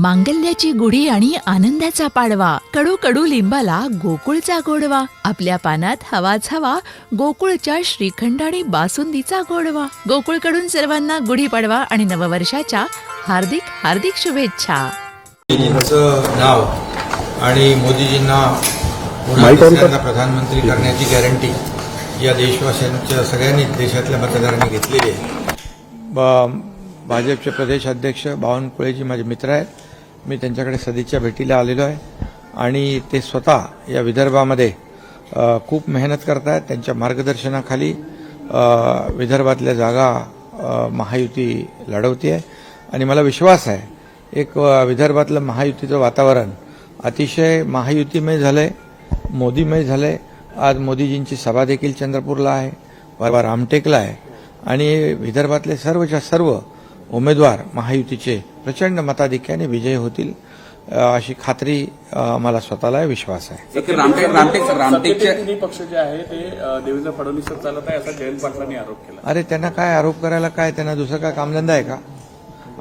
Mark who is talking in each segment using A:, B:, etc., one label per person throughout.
A: मांगल्याची गुढी आणि आनंदाचा पाडवा. कडू कडू लिंबाला गोकुळचा गोडवा. आपल्या पानात हवाच हवा गोकुळच्या श्रीखंड आणि बासुंदीचा गोडवा. गोकुळकडून सर्वांना गुढीपाडवा आणि नववर्षाच्या हार्दिक हार्दिक शुभेच्छा.
B: नाव आणि मोदीजींना पुन्हा
C: माईक ऑन कर.
B: तिसऱ्यांदा प्रधानमंत्री करण्याची गॅरंटी या देशवासियांच्या सगळ्यांनी देशातल्या मतदारांनी घेतलेली आहे. ब- भाजपचे प्रदेश अध्यक्ष बावनकुळेजी माझे मित्र आहेत. मी त्यांच्याकडे सदिच्छा भेटीला आलेलो आहे. आणि ते स्वतः या विदर्भामध्ये खूप मेहनत करत आहेत त्यांच्या मार्गदर्शनाखाली विदर्भातल्या जागा महायुती लढवते आहे आणि मला विश्वास आहे एक विदर्भातलं महायुतीचं वातावरण अतिशय महायुतीमय झालं आहे मोदीमय झालंय. आज मोदीजींची सभा देखील चंद्रपूरला आहे परवा रामटेकला आहे. आणि विदर्भातले सर्वच्या सर्व उमेदवार महायुतीचे प्रचंड मताधिक्याने विजयी होतील अशी खात्री मला स्वतःला विश्वास आहे.
D: पक्ष जे आहे ते अ, देवेंद्र फडणवीसच चालत आहे असा जयंत पाटलांनी आरोप केला.
B: अरे त्यांना काय आरोप करायला काय? त्यांना दुसरं काय कामधंदा आहे का?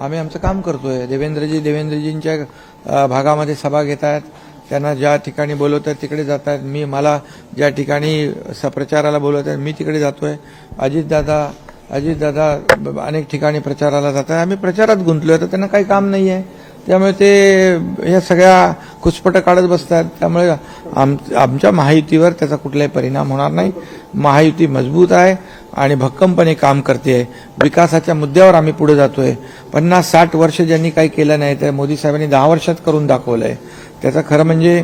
B: आम्ही आमचं काम करतोय. देवेंद्रजी देवेंद्रजींच्या भागामध्ये सभा घेत आहेत. त्यांना ज्या ठिकाणी बोलवत आहेत तिकडे जात आहेत. मी मला ज्या ठिकाणी स- प्रचाराला बोलवत आहेत मी तिकडे जातोय. अजितदादा अजितदादा दादा अनेक ठिकाणी प्रचाराला जातात. आम्ही प्रचारात गुंतलोय तर त्यांना काही काम नाही आहे त्यामुळे ते या सगळ्या खुसपट काढत बसतात. त्यामुळे आम आमच्या महायुतीवर त्याचा कुठलाही परिणाम होणार नाही. महायुती मजबूत आहे आणि भक्कमपणे काम करते. विकासाच्या मुद्द्यावर आम्ही पुढे जातोय. पन्नास साठ वर्ष ज्यांनी काही केलं नाही तर मोदी साहेबांनी दहा वर्षात करून दाखवलंय. त्याचं खरं म्हणजे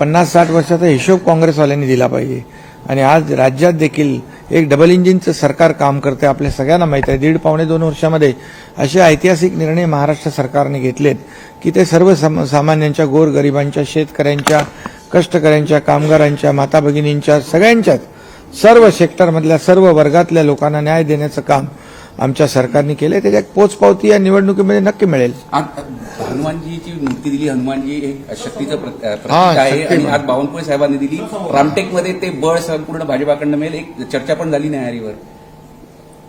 B: पन्नास साठ वर्षाचा हिशोब काँग्रेसवाल्यांनी दिला पाहिजे. आणि आज राज्यात देखील एक डबल इंजिनचं सरकार काम करते आपल्या सगळ्यांना माहीत आहे. दीड पावणे दोन वर्षामध्ये असे ऐतिहासिक निर्णय महाराष्ट्र सरकारने घेतलेत की ते सर्व सम- सामान्यांच्या गोरगरिबांच्या शेतकऱ्यांच्या कष्टकऱ्यांच्या कामगारांच्या माता भगिनींच्या सगळ्यांच्याच सर्व सेक्टरमधल्या सर्व वर्गातल्या लोकांना न्याय देण्याचं काम आमच्या सरकारने केलंय त्याच्या एक पोचपावती या निवडणुकीमध्ये नक्की मिळेल.
E: हनुमानजीची मूर्ती दिली हनुमानजी एक शक्तीचं
B: हा,
E: प्रतीक आहे. आणि आज बावनकुळे साहेबांनी दिली. रामटेकमध्ये ते बळ संपूर्ण भाजपाकडनं मिळेल. एक चर्चा पण झाली न्यायालयावर.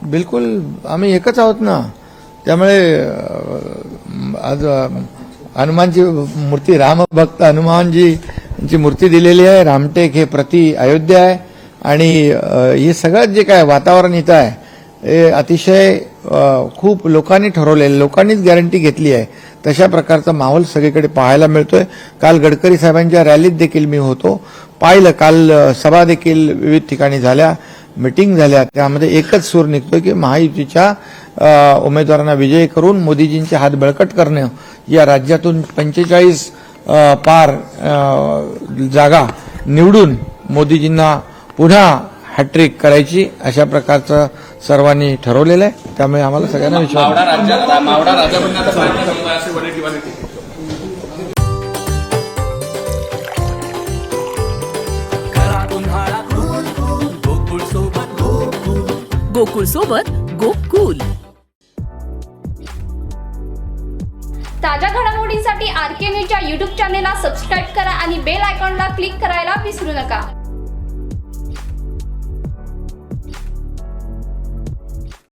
B: बिलकुल आम्ही एकच आहोत ना. त्यामुळे आज अं, हनुमानची मूर्ती रामभक्त हनुमानजी यांची मूर्ती दिलेली आहे. रामटेक हे प्रति अयोध्या आहे. आणि हे सगळं जे काय वातावरण इथं आहे अतिशय खूप लोकांनी ठरवलेलं लोकांनीच गॅरंटी घेतली आहे. तशा प्रकारचा माहोल सगळीकडे पाहायला मिळतोय. काल गडकरी साहेबांच्या रॅलीत देखील मी होतो. पाहिलं काल सभा देखील विविध ठिकाणी झाल्या मिटिंग झाल्या. त्यामध्ये एकच सूर निघतोय की महायुतीच्या उमेदवारांना विजय करून मोदीजींचे हात बळकट करणं या राज्यातून पंचेचाळीस पार जागा निवडून मोदीजींना पुन्हा हॅट्रिक करायची अशा प्रकारचं सर्वांनी ठरवलेलं आहे. त्यामुळे आम्हाला सगळ्यांना विश्वास
A: गोकुळ सोबत गोकुल.
F: ताज्या घडामोडींसाठी आर के न्यूजच्या यूट्यूब चॅनेलला सबस्क्राईब करा आणि बेल आयकॉनला क्लिक करायला विसरू नका.